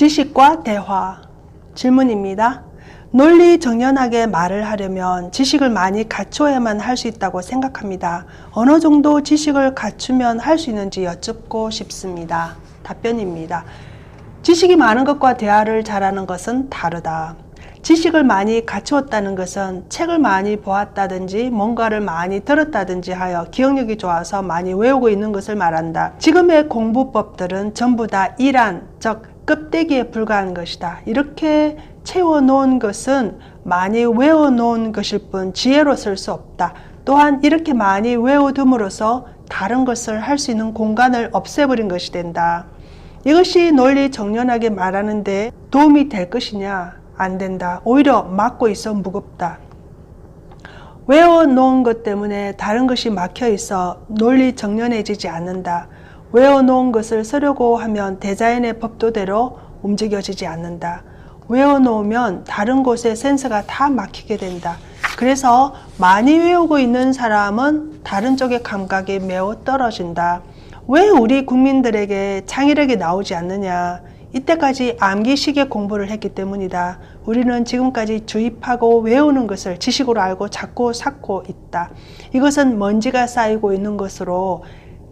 지식과 대화 질문입니다. 논리 정연하게 말을 하려면 지식을 많이 갖춰야만 할 수 있다고 생각합니다. 어느 정도 지식을 갖추면 할 수 있는지 여쭙고 싶습니다. 답변입니다. 지식이 많은 것과 대화를 잘하는 것은 다르다. 지식을 많이 갖추었다는 것은 책을 많이 보았다든지 뭔가를 많이 들었다든지 하여 기억력이 좋아서 많이 외우고 있는 것을 말한다. 지금의 공부법들은 전부 다 이란, 즉 껍데기에 불과한 것이다. 이렇게 채워놓은 것은 많이 외워놓은 것일 뿐 지혜로 쓸 수 없다. 또한 이렇게 많이 외워둠으로써 다른 것을 할 수 있는 공간을 없애버린 것이 된다. 이것이 논리 정연하게 말하는데 도움이 될 것이냐? 안 된다. 오히려 막고 있어 무겁다. 외워놓은 것 때문에 다른 것이 막혀 있어 논리 정연해지지 않는다. 외워놓은 것을 쓰려고 하면 대자연의 법도대로 움직여지지 않는다. 외워놓으면 다른 곳에 센서가 다 막히게 된다. 그래서 많이 외우고 있는 사람은 다른 쪽의 감각이 매우 떨어진다. 왜 우리 국민들에게 창의력이 나오지 않느냐? 이때까지 암기식의 공부를 했기 때문이다. 우리는 지금까지 주입하고 외우는 것을 지식으로 알고 자꾸 쌓고 있다. 이것은 먼지가 쌓이고 있는 것으로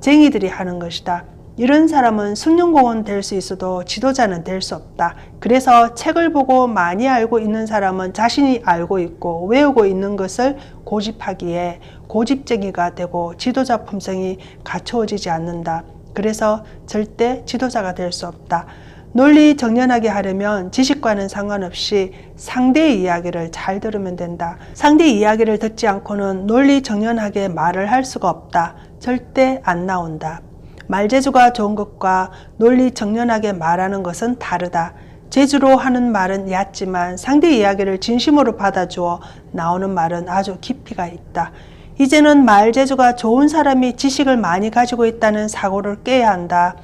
쟁이들이 하는 것이다. 이런 사람은 숙련공원 될수 있어도 지도자는 될 수 없다. 그래서 책을 보고 많이 알고 있는 사람은 자신이 알고 있고 외우고 있는 것을 고집하기에 고집쟁이가 되고 지도자 품성이 갖춰지지 않는다. 그래서 절대 지도자가 될 수 없다. 논리 정연하게 하려면 지식과는 상관없이 상대의 이야기를 잘 들으면 된다. 상대의 이야기를 듣지 않고는 논리 정연하게 말을 할 수가 없다. 절대 안 나온다. 말재주가 좋은 것과 논리 정연하게 말하는 것은 다르다. 재주로 하는 말은 얕지만 상대 이야기를 진심으로 받아주어 나오는 말은 아주 깊이가 있다. 이제는 말재주가 좋은 사람이 지식을 많이 가지고 있다는 사고를 깨야 한다.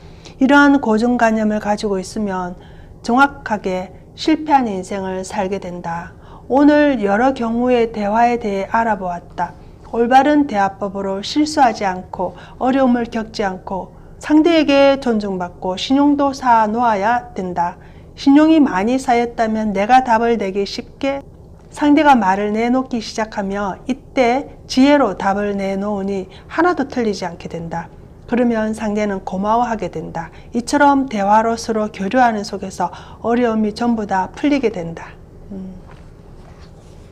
이러한 고정관념을 가지고 있으면 정확하게 실패한 인생을 살게 된다. 오늘 여러 경우의 대화에 대해 알아보았다. 올바른 대화법으로 실수하지 않고 어려움을 겪지 않고 상대에게 존중받고 신용도 쌓아 놓아야 된다. 신용이 많이 쌓였다면 내가 답을 내기 쉽게 상대가 말을 내놓기 시작하며 이때 지혜로 답을 내놓으니 하나도 틀리지 않게 된다. 그러면 상대는 고마워하게 된다. 이처럼 대화로 서로 교류하는 속에서 어려움이 전부 다 풀리게 된다.